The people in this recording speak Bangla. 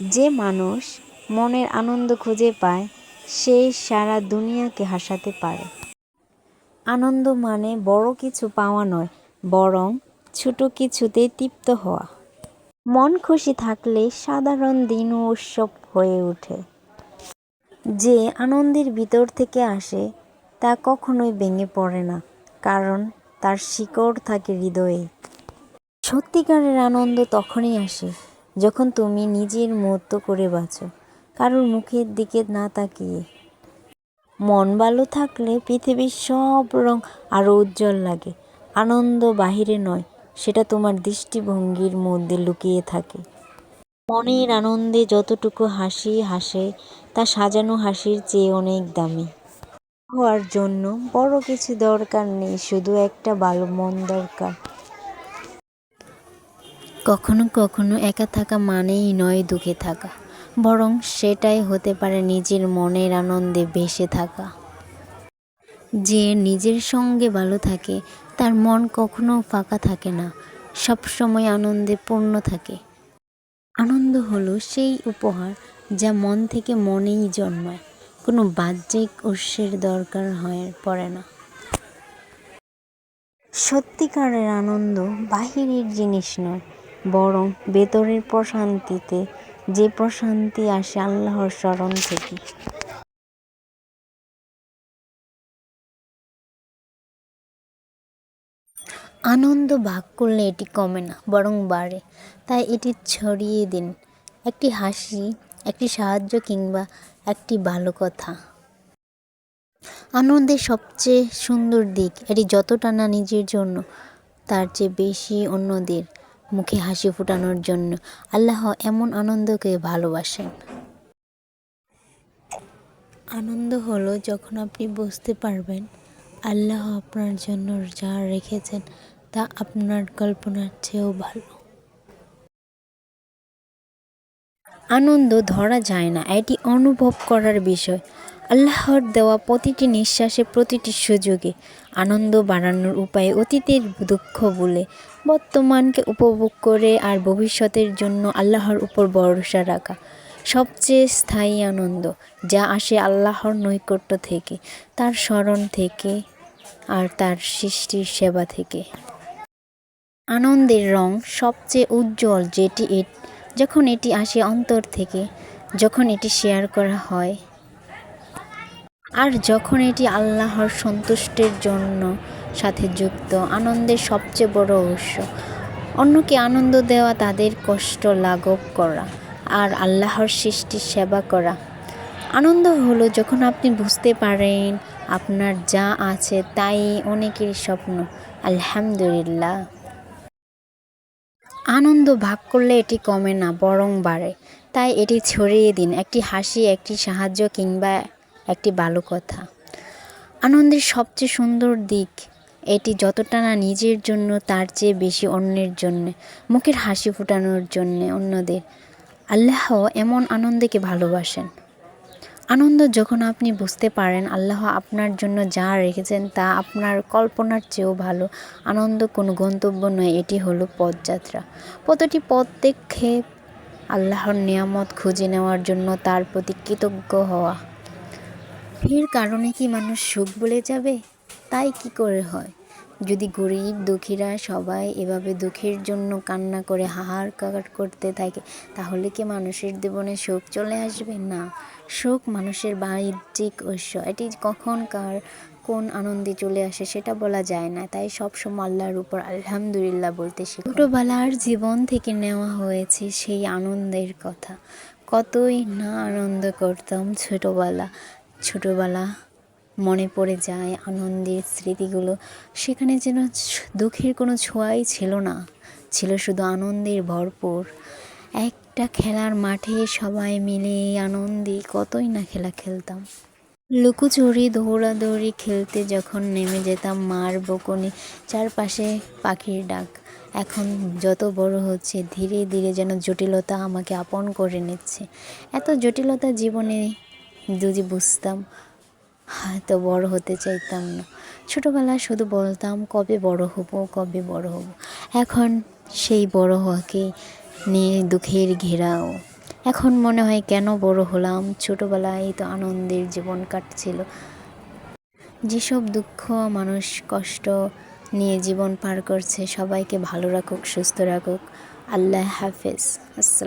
যে মানুষ মনের আনন্দ খুঁজে পায় সে সারা দুনিয়াকে হাসাতে পারে। আনন্দ মানে বড় কিছু পাওয়া নয়, বরং ছোট কিছুতে তৃপ্ত হওয়া। মন খুশি থাকলে সাধারণ দিনও উৎসব হয়ে ওঠে। যে আনন্দের ভিতর থেকে আসে, তা কখনোই ভেঙে পড়ে না, কারণ তার শিকড় থাকে হৃদয়ে। সত্যিকারের আনন্দ তখনই আসে যখন তুমি নিজের মতো করে বাঁচো, কারোর মুখের দিকে না তাকিয়ে। মন ভালো থাকলে পৃথিবীর সব রং আরও উজ্জ্বল লাগে। আনন্দ বাহিরে নয়, সেটা তোমার দৃষ্টিভঙ্গির মধ্যে লুকিয়ে থাকে। মনের আনন্দে যতটুকু হাসি হাসে, তা সাজানো হাসির চেয়ে অনেক দামি। হওয়ার জন্য বড় কিছু দরকার নেই, শুধু একটা ভালো মন দরকার। কখনো কখনো একা থাকা মানেই নয় দুঃখে থাকা, বরং সেটাই হতে পারে নিজের মনের আনন্দে ভেসে থাকা। যে নিজের সঙ্গে ভালো থাকে, তার মন কখনো ফাঁকা থাকে না সব সময় আনন্দে পূর্ণ থাকে। আনন্দ হলো সেই উপহার যা মন থেকে মনেই জন্মায়, কোনো বাহ্যিক উৎসের দরকার হয়, পড়ে না। সত্যিকারের আনন্দ বাহিরের জিনিস নয় বরং ভেতরের প্রশান্তিতে যে প্রশান্তি আসে আল্লাহর স্মরণ থেকে। আনন্দ ভাগ করলে এটি কমে না, বরং বাড়ে। তাই এটি ছড়িয়ে দিন। একটি হাসি, একটি সাহায্য কিংবা একটি ভালো কথা। আনন্দের সবচেয়ে সুন্দর দিক, এটি যতটা না নিজের জন্য, তার চেয়ে বেশি অন্যদের। মুখে হাসি ফোটানোর জন্য আল্লাহ এমন আনন্দকে ভালোবাসেন। আনন্দ হলো যখন আপনি বুঝতে পারবেন আল্লাহ আপনার জন্য যা রেখেছেন তা আপনার কল্পনার চেয়েও ভালো। আনন্দ ধরা যায় না, এটি অনুভব করার বিষয়। আল্লাহর দেওয়া প্রতিটি নিঃশ্বাসে প্রতিটি সুযোগে আনন্দ বাড়ানোর উপায় অতীতের দুঃখ বলে বর্তমানকে উপভোগ করে আর ভবিষ্যতের জন্য আল্লাহর উপর ভরসা রাখা সবচেয়ে স্থায়ী আনন্দ, যা আসে আল্লাহর নৈকট্য থেকে, তার স্মরণ থেকে আর তার সৃষ্টির সেবা থেকে। আনন্দের রং সবচেয়ে উজ্জ্বল যেটি যখন এটি আসে অন্তর থেকে, যখন এটি শেয়ার করা হয় আর যখন এটি আল্লাহর সন্তুষ্টের জন্য সাথে যুক্ত, আনন্দের সবচেয়ে বড় উৎস। অন্যকে আনন্দ দেওয়া, তাদের কষ্ট লাঘব করা আর আল্লাহর সৃষ্টির সেবা করা। আনন্দ হলো যখন আপনি বুঝতে পারেন আপনার যা আছে তাই অনেকের স্বপ্ন। আলহামদুলিল্লাহ। আনন্দ ভাগ করলে এটি কমে না, বরং বাড়ে। তাই এটি ছড়িয়ে দিন। একটি হাসি, একটি সাহায্য কিংবা একটি ভালো কথা আনন্দের সবচেয়ে সুন্দর দিক এটি যতটা না নিজের জন্য, তার চেয়ে বেশি অন্যের জন্য, মুখের হাসি ফোটানোর জন্য অন্যদের। আল্লাহ এমন আনন্দকে ভালোবাসেন। আনন্দ যখন আপনি বুঝতে পারেন, আল্লাহ আপনার জন্য যা রেখেছেন তা আপনার কল্পনার চেয়েও ভালো। আনন্দ কোনো গন্তব্য নয়, এটি হলো পথযাত্রা। প্রতিটি পদক্ষেপ আল্লাহর নিয়ামত খুঁজে নেওয়ার জন্য তার প্রতি কৃতজ্ঞ হওয়া। এর কারণে কি মানুষ সুখ বলে যাবে? তাই কি করে হয়? যদি গরিব দুঃখীরা সবাই এভাবে দুঃখের জন্য কান্না করে হাহাকার করতে থাকে, তাহলে কি মানুষের জীবনে সুখ চলে আসবে? না, সুখ মানুষের বাহ্যিক ঐশ্য এটি কখন কার কোন আনন্দে চলে আসে সেটা বলা যায় না। তাই সব সময় আল্লাহর উপর আলহামদুলিল্লাহ বলতে শিখি। ছোটোবেলার জীবন থেকে নেওয়া হয়েছে সেই আনন্দের কথা। কতই না আনন্দ করতাম ছোটোবেলা। ছোটোবেলা মনে পড়ে যায় আনন্দের স্মৃতিগুলো। সেখানে যেন দুঃখের কোনো ছোঁয়াই ছিল না। ছিল শুধু আনন্দের ভরপুর। একটা খেলার মাঠে সবাই মিলে আনন্দে কতই না খেলা খেলতাম। লুকোচুরি, দৌড়াদৌড়ি খেলতে যখন নেমে যেতাম মার বকুনি চারপাশে পাখির ডাক। এখন যত বড় হচ্ছে, ধীরে ধীরে যেন জটিলতা আমাকে আপন করে নিচ্ছে। এত জটিলতা জীবনে যদি বুঝতাম, হয়তো বড় হতে চাইতাম না। ছোটোবেলায় শুধু বলতাম, কবে বড় হব, কবে বড় হব? এখন সেই বড় হওয়াকে নিয়ে দুঃখের ঘেরাও। এখন মনে হয়, কেন বড় হলাম? ছোটোবেলায় তো আনন্দের জীবন কাটছিল। যেসব দুঃখ, মানুষ, কষ্ট নিয়ে জীবন পার করছে, সবাইকে ভালো রাখুক, সুস্থ রাখুক। আল্লাহ হাফেজ। আসসালাম।